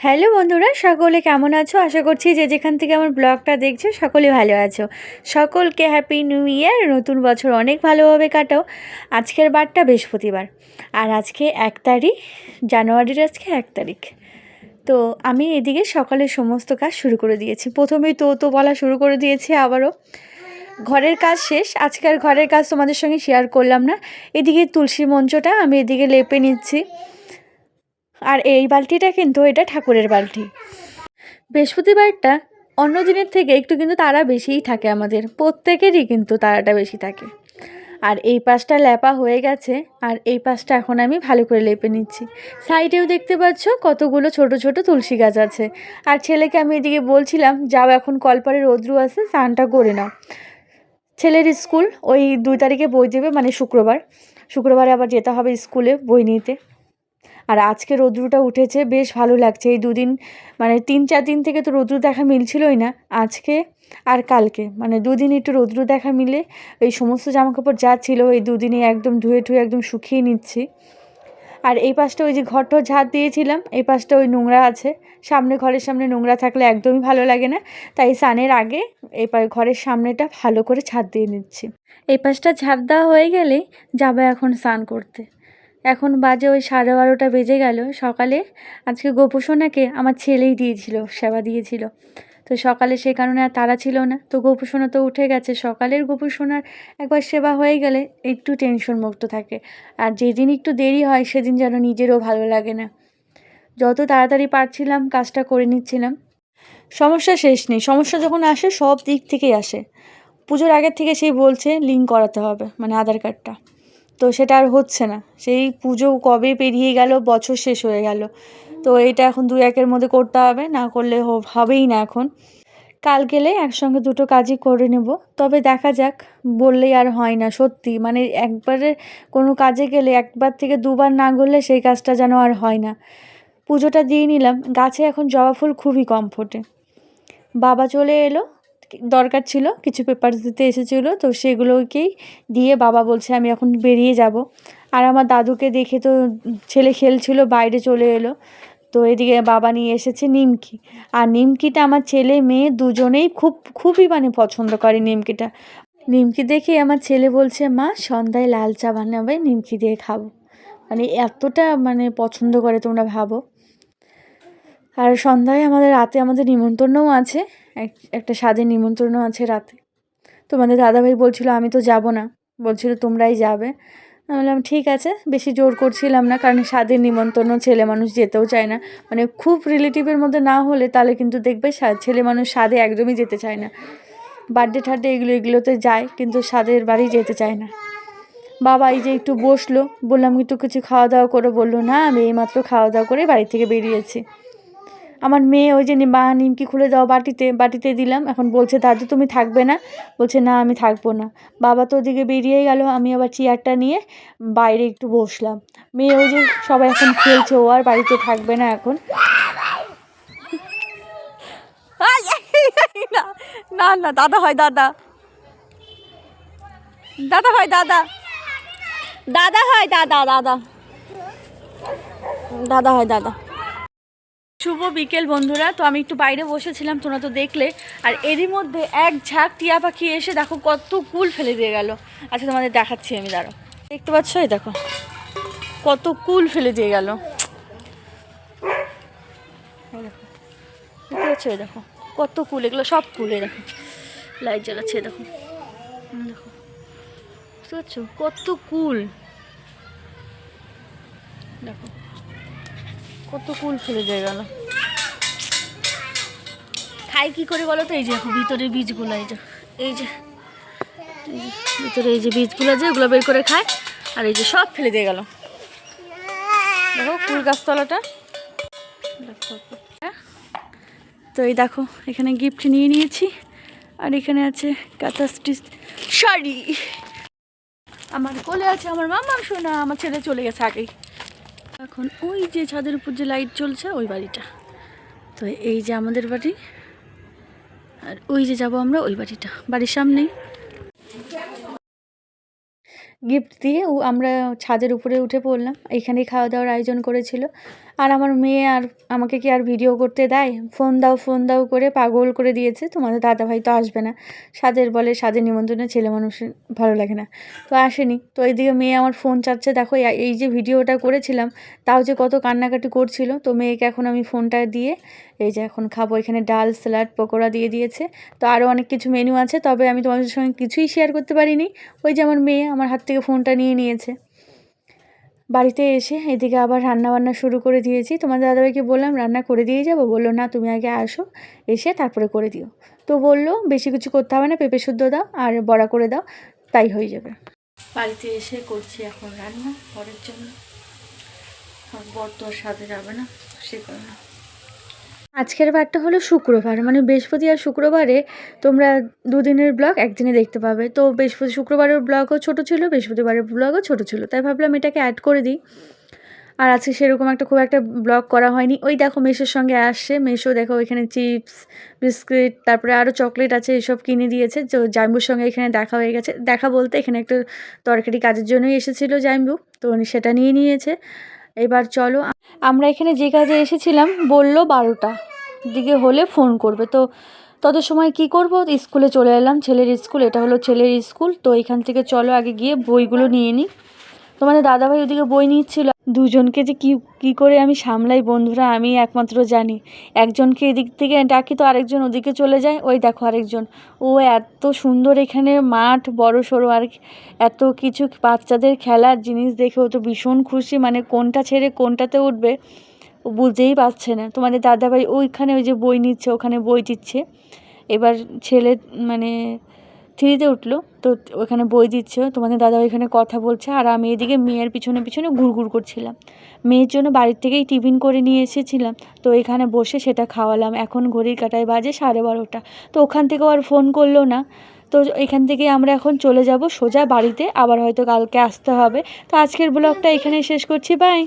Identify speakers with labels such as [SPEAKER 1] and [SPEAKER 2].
[SPEAKER 1] Hello বন্ধুরা, সকলে কেমন আছো? আশা করছি যে যেখান থেকে আমার ব্লগটা দেখছ, সকলে ভালো আছো। সকলকে হ্যাপি নিউ ইয়ার নতুন বছর অনেক ভালোভাবে কাটাও। আজকের বারটা বৃহস্পতিবার, আর আজকে এক তারিখ, জানুয়ারির আজকে এক তারিখ। তো আমি এদিকে সকালে সমস্ত কাজ শুরু করে দিয়েছি। প্রথমেই তো তো বলা শুরু করে দিয়েছি আবারও। ঘরের কাজ শেষ, আজকের ঘরের কাজ তোমাদের সঙ্গে শেয়ার করলাম না। এদিকে তুলসী মঞ্চটা আমি এদিকে লেপে নিচ্ছি। আর এই বালতিটা কিন্তু এটা ঠাকুরের বালতি। বৃহস্পতিবারটা অন্য দিনের থেকে একটু কিন্তু তারা বেশিই থাকে আমাদের, প্রত্যেকেরই কিন্তু তারাটা বেশি থাকে। আর এই পাশটা ল্যাপা হয়ে গেছে, আর এই পাশটা এখন আমি ভালো করে লেপে নিচ্ছি। সাইডেও দেখতে পাচ্ছ কতগুলো ছোট ছোট তুলসী গাছ আছে। আর ছেলেকে আমি এদিকে বলছিলাম, যাও এখন কলপারে রৌদ্রু আছে, স্নানটা করে নাও। ছেলের স্কুল ওই দুই তারিখে বই দেবে মানে শুক্রবার। শুক্রবারে আবার যেতে হবে স্কুলে বই নিতে। আর আজকে রৌদ্রটা উঠেছে, বেশ ভালো লাগছে। এই দুদিন মানে তিন, চার দিন থেকে তো রৌদ্র দেখা মিলছিলই না। আজকে আর কালকে মানে দুদিন একটু রৌদ্র দেখা মিলে, এই সমস্ত জামাকাপড় যা ছিল এই দুদিনে একদম ধুয়ে ধুয়ে একদম শুকিয়ে নিচ্ছি। আর এই পাশটা ওই যে ঘরটা ঝাড় দিয়েছিলাম, এই পাশটা ওই নোংরা আছে। সামনে ঘরের সামনে নোংরা থাকলে একদমই ভালো লাগে না। তাই স্নানের আগে এই ঘরের সামনেটা ভালো করে ছাদ দিয়ে নিচ্ছি। এই পাশটা ঝাড় দেওয়া হয়ে গেলে যাবে এখন স্নান করতে। এখন বাজে ওই সাড়ে বারোটা বেজে গেল। সকালে আজকে গোপুসোনাকে আমার ছেলেই দিয়েছিল, সেবা দিয়েছিল। তো সকালে সে কারণে আর তারা ছিল না। তো গোপুসোনা তো উঠে গেছে। সকালের গোপুসোনার একবার সেবা হয়ে গেলে একটু টেনশন মুক্ত থাকে। আর যেদিন একটু দেরি হয়, সেদিন যেন নিজেরও ভালো লাগে না। যত তাড়াতাড়ি পারছিলাম, কাজটা করে নিচ্ছিলাম। সমস্যা শেষ নেই। সমস্যা যখন আসে, সব দিক থেকেই আসে। পুজোর আগের থেকে সেই বলছে লিঙ্ক করাতে হবে মানে আধার কার্ডটা তো সেটা আর হচ্ছে না। সেই পুজো কবে পেরিয়ে গেল, বছর শেষ হয়ে গেল। তো এটা এখন দু একের মধ্যে করতে হবে, না করলে হবেই না এখন। কাল গেলে একসঙ্গে দুটো কাজই করে নেব। তবে দেখা যাক, বললেই আর হয় না, সত্যি। মানে একবারে কোনো কাজে গেলে, একবার থেকে দুবার না করলে সেই কাজটা যেন আর হয় না। পুজোটা দিয়ে নিলাম। গাছে এখন জবা ফুল খুবই কম ফোটে। বাবা চলে এলো দরকার ছিল, কিছু পেপার দিতে এসেছিল, তো সেগুলোকেই দিয়ে বাবা বলছে, আমি এখন বেরিয়ে যাব। আর আমার দাদুকে দেখে তো ছেলে খেলছিল, বাইরে চলে এলো। তো এদিকে বাবা নিয়ে এসেছে নিমকি। আর নিমকিটা আমার ছেলে মেয়ে দুজনেই খুব, খুবই মানে পছন্দ করে নিমকিটা। নিমকি দেখে আমার ছেলে বলছে, মা, সন্ধ্যায় লাল চা বানাবে, নিমকি দিয়ে খাব। মানে এতটা মানে পছন্দ করে তোমরা ভাবো। আর সন্ধ্যায় আমাদের রাতে আমাদের নিমন্ত্রণও আছে। এক, একটা স্বাদের নিমন্ত্রণও আছে রাতে। তোমাদের দাদাভাই বলছিল, আমি তো যাব না। বলছিল, তোমরাই যাবে। আমি বললাম, ঠিক আছে। বেশি জোর করছিলাম না, কারণ স্বাদের নিমন্ত্রণ ছেলে মানুষ যেতেও চায় না। মানে খুব রিলেটিভের মধ্যে না হলে তাহলে কিন্তু দেখবে ছেলে মানুষ স্বাদে একদমই যেতে চায় না। বার্থডে ঠার্ডে এগুলো, এগুলোতে যায়, কিন্তু স্বাদের বাড়ি যেতে চায় না। বাবা এই যে একটু বসল, বললাম, একটু কিছু খাওয়া দাওয়া করে। বলল, না, আমি এইমাত্র খাওয়া দাওয়া করে বাড়ি থেকে বেরিয়েছি। আমার মেয়ে ওই যে মা নিমকি খুলে দাও বাটিতে বাটিতে দিলাম। এখন বলছে, দাদু, তুমি থাকবে না? বলছে, না, আমি থাকব না। বাবা তো ওদিকে বেরিয়ে গেল। আমি আবার চেয়ারটা নিয়ে বাইরে একটু বসলাম। মেয়ে ওই যে সবাই এখন খেলছে, ও আর বাড়িতে থাকবে না এখন। না না, দাদা হয়, দাদা। দাদা হয়, দাদা। দাদা হয়, দাদা দাদা। দাদা হয়, দাদা। শুভ বিকেল বন্ধুরা। তো আমি একটু বাইরে বসেছিলাম, তোমরা তো দেখলে। আর এরই মধ্যে এক ঝাঁক টিয়া পাখি এসে দেখো কত কুল ফেলে দিয়ে গেল। আচ্ছা তোমাদের দেখাচ্ছি আমি দাঁড়ো দেখতে পাচ্ছ? এই দেখো, কত কুল ফেলে দিয়ে গেল। দেখো, দেখতে পাচ্ছ? দেখো, কত কুল, এগুলো সব কুল, এই দেখো। লাইট জ্বালাচ্ছে দেখো। দেখো, বুঝতে পারছ? কত কুল। দেখো। কত কুল ফেলে দিয়ে গেল। খাই কি করে বলো তো? এই যে ভিতরে বীজগুলো এই যে এই যে ভিতরে এই যে বীজগুলো যে ওগুলো বের করে খায় আর এই যে সব ফেলে দিয়ে গেল। দেখো কুল গাছতলাটা। তো এই দেখো এখানে গিফট নিয়ে নিয়েছি আর এখানে আছে কাঁথা স্টিচ শাড়ি। আমার কোলে আছে আমার মামা শোনা আমার ছেলে চলে গেছে আগেই। এখন ওই যে ছাদের উপর যে লাইট চলছে ওই বাড়িটা। তো এই যে আমাদের বাড়ি, আর ওই যে যাব আমরা ওই বাড়িটা, বাড়ির সামনেই। গিফট দিয়ে আমরা ছাদের উপরে উঠে পড়লাম। এখানেই খাওয়া দাওয়ার আয়োজন করেছিল। আর আমার মেয়ে আর আমাকে কি আর ভিডিও করতে দেয়? ফোন দাও ফোন দাও করে পাগল করে দিয়েছে। তোমাদের দাদাভাই তো আসবে না। সাজের বলে সাজের নিমন্ত্রণে ছেলে মানুষের ভালো লাগে না। তো আসেনি। তো এইদিকে মেয়ে আমার ফোন চাচ্ছে দেখো এই যে ভিডিওটা করেছিলাম, তাও যে কত কান্নাকাটি করছিল। তো মেয়েকে এখন আমি ফোনটা দিয়ে, এই যে এখন খাব। এখানে ডাল, স্যালাড, পকোড়া দিয়ে দিয়েছে। তো আরও অনেক কিছু মেনু আছে। তবে আমি তোমাদের সঙ্গে কিছুই শেয়ার করতে পারিনি। ওই যে আমার মেয়ে, আমার হাত থেকে ফোনটা নিয়ে নিয়েছে। বাড়িতে এসে এদিকে আবার রান্না বান্না শুরু করে দিয়েছি। তোমার দাদাভাইকে বললাম, রান্না করে দিয়ে যাব? বলল, না, তুমি আগে আসো, এসে তারপরে করে দিও। তো বলল, বেশি কিছু করতে হবে না, পেঁপে শুদ্ধ দাও আর বড়া করে দাও, তাই হয়ে যাবে। বাড়িতে এসে করছি এখন রান্না, পরের জন্য। বর তো আর সাথে যাবে না, সে কারণে আজকের বারটা হলো শুক্রবার মানে বৃহস্পতি আর শুক্রবারে তোমরা দুদিনের ব্লগ একদিনে দেখতে পাবে। তো বৃহস্পতি শুক্রবারের ব্লগও ছোট ছিল, বৃহস্পতিবারের ব্লগও ছোট ছিল, তাই ভাবলাম এটাকে অ্যাড করে দিই। আর আজকে সেরকম একটা খুব একটা ব্লগ করা হয়নি। ওই দেখো মেশোর সঙ্গে আসছে মেশো দেখো এখানে চিপস, বিস্কিট, তারপরে আরও চকলেট আছে এসব কিনে দিয়েছে। তো জাইম্বুর সঙ্গে এখানে দেখা হয়ে গেছে। দেখা বলতে এখানে একটা তরকারি কাজের জন্যই এসেছিল জাইম্বু, তো সেটা নিয়ে নিয়েছে। এবার চলো আমরা এখানে যে কাজে এসেছিলাম, বলল বারোটা। দিকে হলে ফোন করবে। তো তত সময় কি করব? স্কুলে চলে এলাম, ছেলের স্কুল, এটা হলো ছেলের স্কুল। তো এখান থেকে চলো, আগে গিয়ে বইগুলো নিয়ে নিই। তোমাদের দাদাভাই ওদিকে বই নিচ্ছিল। দুজনকে যে কি কি করে আমি সামলাই বন্ধুরা, আমি একমাত্র জানি। একজনকে এদিক থেকে ডাকি তো আরেকজন ওদিকে চলে যায়। ওই দেখো আরেকজন। ও এত সুন্দর এখানে মাঠ, বড় সড়ো, আর এত কিছু বাচ্চাদের খেলার জিনিস দেখে ও তো ভীষণ খুশি। মানে কোনটা ছেড়ে কোনটাতে উঠবে ও বুঝতেই পারছে না। তোমাদের দাদাভাই ওইখানে ওই যে বই নিচ্ছে, ওখানে বই দিচ্ছে। এবার ছেলে মানে থ্রিতে উঠল। তো ওখানে বই দিচ্ছে, তোমাদের দাদা ওইখানে কথা বলছে, আর আমি এদিকে মেয়ের পিছনে পিছনে ঘুরঘুর করছিলাম। মেয়ের জন্য বাড়ির থেকেই টিফিন করে নিয়ে এসেছিলাম। তো এখানে বসে সেটা খাওয়ালাম। এখন ঘড়ির কাটায় বাজে সাড়ে বারোটা। তো ওখান থেকেও আর ফোন করল না। তো এখান থেকে আমরা এখন চলে যাব সোজা বাড়িতে। আবার হয়তো কালকে আসতে হবে। তো আজকের ব্লগটা এখানেই শেষ করছি। বাই।